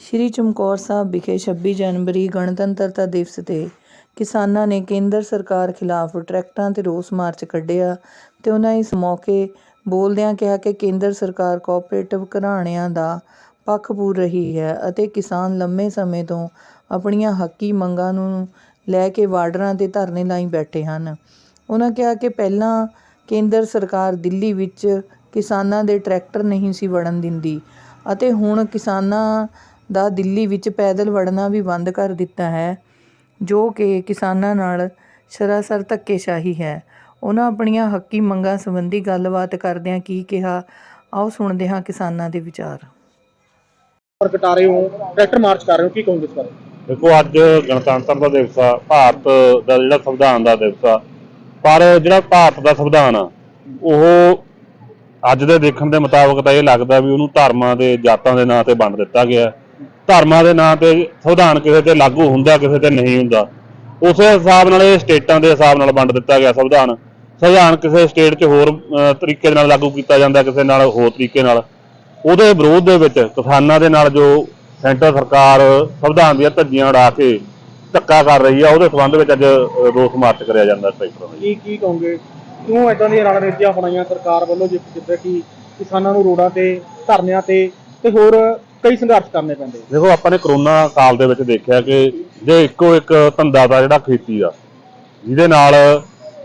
ਸ਼੍ਰੀ ਚਮਕੌਰ ਸਾਹਿਬ ਵਿਖੇ 26 ਜਨਵਰੀ ਗਣਤੰਤਰਤਾ ਦਿਵਸ ਤੇ ਕਿਸਾਨਾਂ ਨੇ ਕੇਂਦਰ ਸਰਕਾਰ ਖਿਲਾਫ ਟਰੈਕਟਰਾਂ ਤੇ ਰੋਸ ਮਾਰਚ ਕੱਢਿਆ ਤੇ ਉਹਨਾਂ ਇਸ ਮੌਕੇ ਬੋਲਦਿਆਂ ਕਿਹਾ ਕਿ ਕੇਂਦਰ ਸਰਕਾਰ ਕੋਆਪਰੇਟਿਵ ਘਰਾਣਿਆਂ ਦਾ ਪੱਖ ਪੂਰ ਰਹੀ ਹੈ ਅਤੇ ਕਿਸਾਨ ਲੰਮੇ ਸਮੇਂ ਤੋਂ ਆਪਣੀਆਂ ਹੱਕੀ ਮੰਗਾਂ ਨੂੰ ਲੈ ਕੇ ਵਾਰਡਰਾਂ ਤੇ ਧਰਨੇ ਲਾਈ ਬੈਠੇ ਹਨ। ਉਹਨਾਂ ਕਿਹਾ ਕਿ ਪਹਿਲਾਂ ਕੇਂਦਰ ਸਰਕਾਰ ਦਿੱਲੀ ਵਿੱਚ ਕਿਸਾਨਾਂ ਦੇ ਟਰੈਕਟਰ ਨਹੀਂ ਸੀ ਵੜਨ ਦਿੰਦੀ ਅਤੇ ਹੁਣ ਕਿਸਾਨਾਂ ਦਾ ਦਿੱਲੀ ਵਿੱਚ ਪੈਦਲ ਵੜਨਾ ਵੀ ਬੰਦ ਕਰ ਦਿੱਤਾ ਹੈ ਜੋ ਕਿ ਕਿਸਾਨਾਂ ਨਾਲ ਸਰਾਸਰ ਧੱਕੇਸ਼ਾਹੀ ਹੈ। ਉਹਨਾਂ ਆਪਣੀਆਂ ਹੱਕੀ ਮੰਗਾਂ ਸੰਬੰਧੀ ਗੱਲਬਾਤ ਕਰਦਿਆਂ ਕੀ ਕਿਹਾ ਆਓ ਸੁਣਦੇ ਹਾਂ ਕਿਸਾਨਾਂ ਦੇ ਵਿਚਾਰ। ਪ੍ਰਗਟਾ ਰਹੇ ਹੋ ਟਰੈਕਟਰ ਮਾਰਚ ਕਰ ਰਹੇ ਹੋ ਕੀ ਕਹੋਗੇ ਇਸ ਬਾਰੇ? ਦੇਖੋ ਅੱਜ ਗਣਤੰਤਰ ਦਾ ਦਿਵਸ ਆ ਭਾਰਤ ਦਾ ਜਿਹੜਾ ਸੰਵਿਧਾਨ ਦਾ ਦਿਵਸ ਆ ਪਰ ਜਿਹੜਾ ਭਾਰਤ ਦਾ ਸੰਵਿਧਾਨ ਆ ਉਹ ਅੱਜ ਦੇ ਦੇਖਣ ਦੇ ਮੁਤਾਬਕ ਤਾਂ ਇਹ ਲੱਗਦਾ ਵੀ ਉਹਨੂੰ ਧਰਮਾਂ ਦੇ ਜਾਤਾਂ ਦੇ ਨਾਂ ਤੇ ਵੰਡ ਦਿੱਤਾ ਗਿਆ। ਧਰਮਾਂ ਦੇ ਨਾਂ ਤੇ ਸੰਵਿਧਾਨ ਕਿਸੇ ਤੇ ਲਾਗੂ ਹੁੰਦਾ, ਕਿਸੇ ਤੇ ਨਹੀਂ ਹੁੰਦਾ। ਉਸੇ ਹਿਸਾਬ ਨਾਲ ਇਹ ਸਟੇਟਾਂ ਦੇ ਹਿਸਾਬ ਨਾਲ ਵੰਡ ਦਿੱਤਾ ਗਿਆ ਸੰਵਿਧਾਨ। ਸੰਵਿਧਾਨ ਕਿਸੇ ਸਟੇਟ 'ਚ ਹੋਰ ਤਰੀਕੇ ਨਾਲ ਲਾਗੂ ਕੀਤਾ ਜਾਂਦਾ, ਕਿਸੇ ਨਾਲ ਹੋਰ ਤਰੀਕੇ ਨਾਲ। ਉਹਦੇ ਵਿਰੋਧ ਦੇ ਵਿੱਚ ਕਿਸਾਨਾਂ ਦੇ ਨਾਲ ਜੋ ਸੈਂਟਰ ਸਰਕਾਰ ਸੰਵਿਧਾਨ ਦੀਆਂ ਧੱਜੀਆਂ ਉਡਾ ਕੇ ਧੱਕਾ ਕਰ ਰਹੀ ਆ, ਉਹਦੇ ਸੰਬੰਧ ਵਿੱਚ ਅੱਜ ਰੋਸ ਮਾਰਚ ਕਰਿਆ ਜਾਂਦਾ ਟਰੈਕਟਰਾਂ ਦਾ ਕੀ ਕੀ ਕਹੋਗੇ? ਕਿਉਂ ਇਦਾਂ ਦੀਆਂ ਰਣਨੀਤੀਆਂ ਅਪਣਾਈਆਂ ਸਰਕਾਰ ਵੱਲੋਂ ਜਿ- ਜਿੱਦਾਂ ਕਿ ਕਿਸਾਨਾਂ ਨੂੰ ਰੋਡਾਂ ਤੇ, ਧਰਨਿਆਂ ਤੇ ਤੇ ਹੋਰ ਕਈ ਸੰਘਰਸ਼ ਕਰਨੇ ਪੈਂਦੇ ਦੇਖੋ, ਆਪਾਂ ਨੇ ਕਰੋਨਾ ਕਾਲ ਦੇ ਵਿੱਚ ਦੇਖਿਆ ਕਿ ਜੇ ਇੱਕੋ ਇੱਕ ਧੰਦਾ ਦਾ ਜਿਹੜਾ ਖੇਤੀ ਦਾ, ਜਿਹਦੇ ਨਾਲ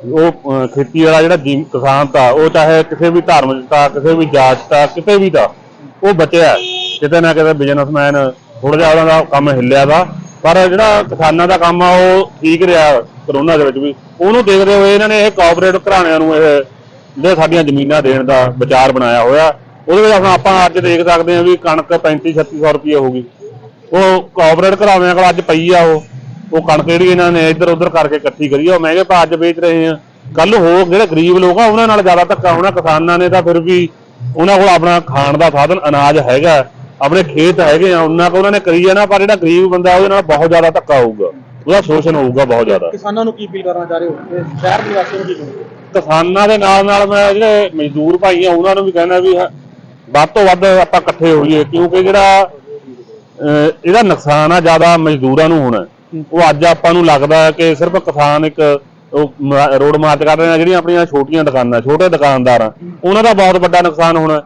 ਉਹ ਖੇਤੀ ਵਾਲਾ ਜਿਹੜਾ ਕਿਸਾਨ ਤਾਂ ਉਹ ਚਾਹੇ ਕਿਸੇ ਵੀ ਧਰਮ 'ਚ ਕਿਸੇ ਵੀ ਜਾਤ ਦਾ ਕਿਤੇ ਵੀ ਤਾਂ ਉਹ ਬਚਿਆ ਕਿਤੇ ਨਾ ਕਿਤੇ ਬਿਜ਼ਨਸਮੈਨ ਥੋੜਾ ਜਿਹਾ ਉਹਨਾਂ ਦਾ ਕੰਮ ਹਿੱਲਿਆ ਦਾ ਪਰ ਜਿਹੜਾ ਕਿਸਾਨਾਂ ਦਾ ਕੰਮ ਆ, ਉਹ ਠੀਕ ਰਿਹਾ ਕਰੋਨਾ ਦੇ ਵਿੱਚ ਵੀ। ਉਹਨੂੰ ਦੇਖਦੇ ਹੋਏ ਇਹਨਾਂ ਨੇ ਇਹ ਕਾਰਪੋਰੇਟ ਘਰਾਣਿਆਂ ਨੂੰ ਇਹ ਜਿਹੜੇ ਸਾਡੀਆਂ ਜ਼ਮੀਨਾਂ ਦੇਣ ਦਾ ਵਿਚਾਰ ਬਣਾਇਆ ਹੋਇਆ। ਉਹਦੇ ਵਿੱਚ ਹੁਣ ਆਪਾਂ ਅੱਜ ਦੇਖ ਸਕਦੇ ਹਾਂ ਵੀ ਕਣਕ 35 3600 ਰੁਪਏ ਹੋ ਗਈ। ਉਹ ਕਾਰਪੋਰੇਟ ਘਰਾਣਿਆਂ ਕੋਲ ਅੱਜ ਪਈ ਆ ਉਹ। ਉਹ ਕਣਕ ਜਿਹੜੀ ਇਹਨਾਂ ਨੇ ਇੱਧਰ ਉੱਧਰ ਕਰਕੇ ਇਕੱਠੀ ਕਰੀ ਆ। ਉਹ ਮਹਿੰਗੇ ਭਾਅ 'ਚ ਵੇਚ ਰਹੇ ਆ। ਕੱਲ ਹੋਰ ਜਿਹੜੇ ਗਰੀਬ ਲੋਕ ਆ ਉਹਨਾਂ ਨਾਲ ਜ਼ਿਆਦਾ ਧੱਕਾ ਹੋਣਾ। ਕਿਸਾਨਾਂ ਨੇ ਤਾਂ ਫਿਰ ਵੀ ਉਹਨਾਂ ਕੋਲ ਆਪਣਾ ਖਾਣ ਦਾ ਸਾਧਨ ਅਨਾਜ ਹੈਗਾ। ਆਪਣੇ ਖੇਤ ਹੈਗੇ ਆ ਉਹਨਾਂ ਕੋ ਉਹਨਾਂ ਨੇ ਕਰੀ ਜਾਣਾ ਪਰ ਜਿਹੜਾ ਗਰੀਬ ਬੰਦਾ ਉਹਦੇ ਨਾਲ ਬਹੁਤ ਜ਼ਿਆਦਾ ਧੱਕਾ ਹੋਊਗਾ। ਉਹਦਾ ਸ਼ੋਸ਼ਣ ਹੋਊਗਾ ਬਹੁਤ ਜ਼ਿਆਦਾ। ਕਿਸਾਨਾਂ ਨੂੰ ਕੀ ਅਪੀਲ ਕਰਨਾ ਚਾਹ ਰਹੇ ਹੋ? ਸ਼ਹਿਰ ਦੇ ਨਿਵਾਸੀਆਂ ਨੂੰ ਕੀ ਕਿਸਾਨਾਂ ਦੇ ਨਾਲ ਨਾਲ ਮੈਂ ਜਿਹੜੇ ਮਜ਼ਦੂਰ ਭਾਈ ਆ ਉਹਨਾਂ ਨੂੰ ਵੀ ਕਹਿਣਾ ਵੀ ਹ- ਵੱਧ ਤੋਂ ਵੱਧ ਆਪਾਂ ਇਕੱਠੇ ਹੋਈਏ ਕਿਉਂਕਿ ਜਿਹੜਾ ਅਹ, ਇਹਦਾ ਨੁਕਸਾਨ ਆ ਜ਼ਿਆਦਾ ਮਜ਼ਦੂਰਾਂ ਨੂੰ ਹੋਣਾ। ਉਹ ਅੱਜ ਆਪਾਂ ਨੂੰ ਲੱਗਦਾ ਕਿ ਸਿਰਫ ਕਿਸਾਨ ਇੱਕ ਉਹ ਰੋਡ ਮਾਰਚ ਕਰ ਰਹੇ ਆ ਜਿਹੜੀਆਂ ਆਪਣੀਆਂ ਛੋਟੀਆਂ ਦੁਕਾਨਾਂ ਛੋਟੇ ਦੁਕਾਨਦਾਰ ਆ ਉਹਨਾਂ ਦਾ ਬਹੁਤ ਵੱਡਾ ਨੁਕਸਾਨ ਹੋਣਾ।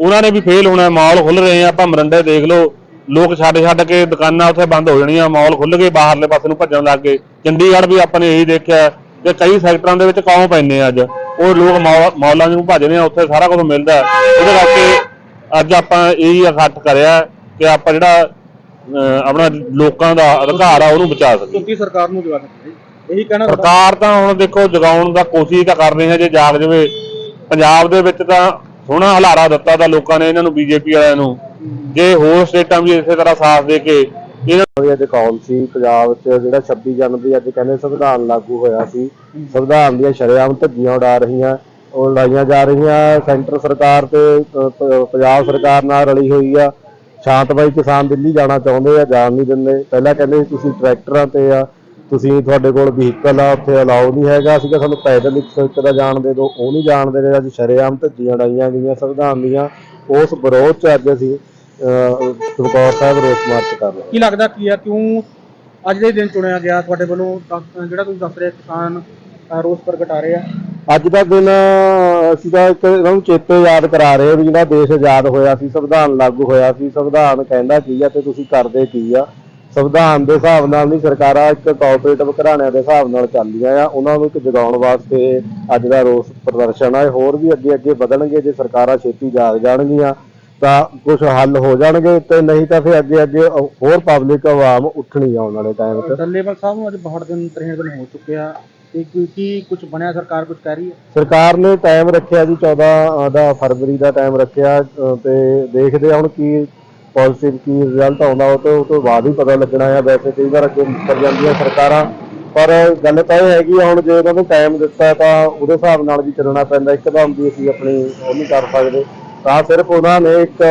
ਉਹਨਾਂ ਨੇ ਵੀ ਫੇਲ ਹੋਣਾ ਮਾਲ ਖੁੱਲ ਰਹੇ ਆ ਆਪਾਂ ਮਰੰਡੇ ਦੇਖ ਲਓ ਲੋਕ ਛੱਡ ਛੱਡ ਕੇ ਦੁਕਾਨਾਂ ਉੱਥੇ ਬੰਦ ਹੋ ਜਾਣੀਆਂ ਮਾਲ ਖੁੱਲ ਗਏ ਬਾਹਰਲੇ ਪਾਸੇ ਨੂੰ ਭੱਜਣ ਲੱਗ ਗਏ। ਚੰਡੀਗੜ੍ਹ ਵੀ ਆਪਾਂ ਨੇ ਇਹੀ ਦੇਖਿਆ ਕਿ ਕਈ ਸੈਕਟਰਾਂ ਦੇ ਵਿੱਚ ਕੌਮ ਪੈਂਦੇ ਆ ਅੱਜ। ਉਹ ਲੋਕ ਮੌਲਾਂ ਨੂੰ ਭੱਜਦੇ ਆ ਉੱਥੇ ਸਾਰਾ ਕੁਝ ਮਿਲਦਾ। ਹੈ। ਉਹਦੇ ਕਰਕੇ ਅੱਜ ਆਪਾਂ ਇਹੀ ਇਕੱਠ ਕਰਿਆ ਕਿ ਆਪਾਂ ਜਿਹੜਾ ਆਪਣਾ ਲੋਕਾਂ ਦਾ ਅਧਿਕਾਰ ਆ ਉਹਨੂੰ ਬਚਾ ਸਕੀਏ। ਕਿਉਂਕਿ ਸਰਕਾਰ ਨੂੰ ਜਵਾਬ ਇਹੀ ਕਹਿਣਾ ਸਰਕਾਰ ਤਾਂ ਹੁਣ ਦੇਖੋ ਜਗਾਉਣ ਦਾ ਕੋਸ਼ਿਸ਼ ਤਾਂ ਕਰ ਰਹੇ ਹੈ ਜੇ ਜਾਗ ਜਵੇ। ਪੰਜਾਬ ਦੇ ਵਿੱਚ ਤਾਂ ਸੋਹਣਾ ਹਲਾਰਾ ਦਿੱਤਾ ਤਾਂ ਲੋਕਾਂ ਨੇ ਇਹਨਾਂ ਨੂੰ ਬੀਜੇਪੀ ਵਾਲਿਆਂ ਨੂੰ। ਜੇ ਹੋਰ ਸਟੇਟਾਂ ਵੀ ਇਸੇ ਤਰ੍ਹਾਂ ਸਾਥ ਦੇ ਕੇ ਇਹਨਾਂ ਹੋਈ ਸੀ, ਪੰਜਾਬ 'ਚ ਜਿਹੜਾ 26 ਜਨਵਰੀ ਅੱਜ ਕਹਿੰਦੇ ਸੰਵਿਧਾਨ ਲਾਗੂ ਹੋਇਆ ਸੀ। ਸੰਵਿਧਾਨ ਦੀਆਂ ਸ਼ਰੇਆਮ ਧੱਜੀਆਂ ਉਡਾ ਰਹੀਆਂ, ਉਹ ਲਾਈਆਂ ਜਾ ਰਹੀਆਂ, ਸੈਂਟਰ ਸਰਕਾਰ ਤੇ ਪੰਜਾਬ ਸਰਕਾਰ ਨਾਲ ਰਲੀ ਹੋਈ ਆ। ਸ਼ਾਂਤਮਈ ਕਿਸਾਨ ਦਿੱਲੀ ਜਾਣਾ ਚਾਹੁੰਦੇ ਆ, ਜਾਣ ਨਹੀਂ ਦਿੰਦੇ। ਪਹਿਲਾਂ ਕਹਿੰਦੇ ਤੁਸੀਂ ਟਰੈਕਟਰਾਂ ਤੇ ਆ, ਤੁਸੀਂ ਤੁਹਾਡੇ ਕੋਲ ਵਹੀਕਲ ਆ, ਉੱਥੇ ਅਲਾਉ ਨਹੀਂ ਹੈਗਾ ਸੀਗਾ ਸਾਨੂੰ ਪੈਦਲ ਇੱਕ ਸੌ ਦਾ ਜਾਣ ਦੇ ਦਿਓ, ਉਹ ਨਹੀਂ ਜਾਣ ਦੇ ਰਹੇ। ਅੱਜ ਸ਼ਰੇਆਮ ਧੱਜੀਆਂ ਉਡਾਈਆਂ ਗਈਆਂ ਸੰਵਿਧਾਨ ਦੀਆਂ। ਉਸ ਵਿਰੋਧ 'ਚ ਅੱਜ ਅਸੀਂ ਚਮਕੌਰ ਸਾਹਿਬ ਰੋਸ ਮਾਰਚ ਕਰ ਰਹੇ। ਕੀ ਲੱਗਦਾ ਕੀ ਆ? ਕਿਉਂ ਅੱਜ ਦੇ ਦਿਨ ਚੁਣਿਆ ਗਿਆ? ਤੁਹਾਡੇ ਵੱਲੋਂ ਜਿਹੜਾ ਤੁਸੀਂ ਦੱਸ ਰਹੇ ਕਿਸਾਨ ਅ, ਰੋਸ ਪ੍ਰਗਟਾ ਰਹੇ ਆ। ਅੱਜ ਦਾ ਦਿਨ ਅਸੀਂ ਤਾਂ ਇੱਕ ਇਹਨਾਂ ਨੂੰ ਚੇਤੇ ਯਾਦ ਕਰਾ ਰਹੇ ਹਾਂ ਵੀ ਜਿਹੜਾ ਦੇਸ਼ ਆਜ਼ਾਦ ਹੋਇਆ ਸੀ ਸੰਵਿਧਾਨ ਲਾਗੂ ਹੋਇਆ ਸੀ ਸੰਵਿਧਾਨ ਕਹਿੰਦਾ ਕੀ ਆ ਤੇ ਤੁਸੀਂ ਕਰਦੇ ਕੀ ਆ? ਸੰਵਿਧਾਨ ਦੇ ਹਿਸਾਬ ਨਾਲ ਨਹੀਂ ਸਰਕਾਰਾਂ ਇੱਕ ਕੋਆਪਰੇਟਿਵ ਘਰਾਣਿਆਂ ਦੇ ਹਿਸਾਬ ਨਾਲ ਚੱਲਦੀਆਂ ਆ। ਉਹਨਾਂ ਨੂੰ ਇੱਕ ਜਗਾਉਣ ਵਾਸਤੇ ਅੱਜ ਦਾ ਰੋਸ ਪ੍ਰਦਰਸ਼ਨ ਆ। ਇਹ ਹੋਰ ਵੀ ਅੱਗੇ ਅੱਗੇ ਵਧਣਗੇ ਜੇ ਸਰਕਾਰਾਂ ਛੇਤੀ ਜਾਗ ਜਾਣਗੀਆਂ। ਤਾਂ ਕੁਝ ਹੱਲ ਹੋ ਜਾਣਗੇ ਤੇ ਨਹੀਂ ਤਾਂ ਫਿਰ ਅੱਗੇ ਅੱਗੇ ਹੋਰ ਪਬਲਿਕ ਆਵਾਮ ਉੱਠਣੀ ਆਉਣ ਵਾਲੇ ਟਾਈਮ 'ਚ ਡੱਲੇਵਾਲ ਸਾਹਿਬ ਨੂੰ ਅੱਜ ਬਹੁਤ ਦਿਨ 63 ਦਿਨ ਹੋ ਚੁੱਕੇ ਆ। ਤੇ ਕੀ ਕੀ ਕੁਝ ਬਣਿਆ ਸਰਕਾਰ ਕੁਝ ਕਹਿ ਰਹੀ ਹੈ? ਸਰਕਾਰ ਨੇ ਟਾਈਮ ਰੱਖਿਆ ਜੀ 14 ਦਾ ਫਰਵਰੀ ਦਾ ਟਾਈਮ ਰੱਖਿਆ ਤੇ ਦੇਖਦੇ ਹੁਣ ਕੀ ਪੋਜ਼ਿਟਿਵ ਕੀ ਰਿਜ਼ਲਟ ਆਉਂਦਾ ਉਹ ਤੋਂ ਉਹ ਤੋਂ ਬਾਅਦ ਹੀ ਪਤਾ ਲੱਗਣਾ ਆ। ਵੈਸੇ ਕਈ ਵਾਰ ਅੱਗੇ ਕਰ ਜਾਂਦੀਆਂ ਸਰਕਾਰਾਂ ਪਰ ਗੱਲ ਤਾਂ ਇਹ ਹੈਗੀ ਹੁਣ ਜੇ ਉਹਨਾਂ ਨੂੰ ਟਾਈਮ ਦਿੱਤਾ ਤਾਂ ਉਹਦੇ ਹਿਸਾਬ ਨਾਲ ਵੀ ਚੱਲਣਾ ਪੈਂਦਾ। ਇੱਕਦਮ ਵੀ ਅਸੀਂ ਆਪਣੀ ਉਹ ਨਹੀਂ ਕਰ ਸਕਦੇ। ਤਾਂ ਸਿਰਫ ਉਹਨਾਂ ਨੇ ਇੱਕ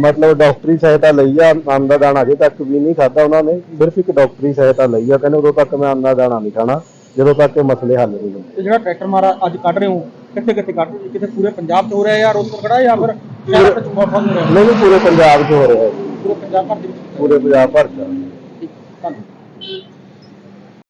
ਮਤਲਬ ਡਾਕਟਰੀ ਸਹਾਇਤਾ ਲਈ ਆ ਅੰਨ ਦਾ ਦਾਣਾ ਅਜੇ ਤੱਕ ਵੀ ਨਹੀਂ ਖਾਦਾ ਉਹਨਾਂ ਨੇ। ਸਿਰਫ ਇੱਕ ਡਾਕਟਰੀ ਸਹਾਇਤਾ ਲਈ ਆ ਕਹਿੰਦੇ ਉਦੋਂ ਤੱਕ ਮੈਂ ਅੰਨ ਦਾ ਦਾਣਾ ਨਹੀਂ ਖਾਣਾ ਜਦੋਂ ਤੱਕ ਇਹ ਮਸਲੇ ਹੱਲ ਨਹੀਂ ਹੁੰਦੇ ਤੇ ਜਿਹੜਾ ਟਰੈਕਟਰ ਮਾਰਾ ਅੱਜ ਕੱਢ ਰਹੇ ਹੋ ਕਿੱਥੇ ਕਿੱਥੇ ਕੱਢ ਰਹੇ ਹੋ? ਕਿਤੇ ਪੂਰੇ ਪੰਜਾਬ 'ਚ ਹੋ ਰਿਹਾ ਜਾਂ ਰੋਜ਼ ਪ੍ਰਗਟਾ ਜਾਂ ਫਿਰ ਸ਼ਹਿਰ ਵਿੱਚ ਬਹੁਤ ਹੋ ਰਿਹਾ? ਨਹੀਂ ਨਹੀਂ ਪੂਰੇ ਪੰਜਾਬ 'ਚ ਹੋ ਰਿਹਾ ਹੈ ਜੀ। ਪੂਰੇ ਪੰਜਾਬ ਭਰ ਦੇ ਵਿੱਚ? ਪੂਰੇ ਪੰਜਾਬ ਭਰ ਚ। ਠੀਕ ਧੰਨਵਾਦ।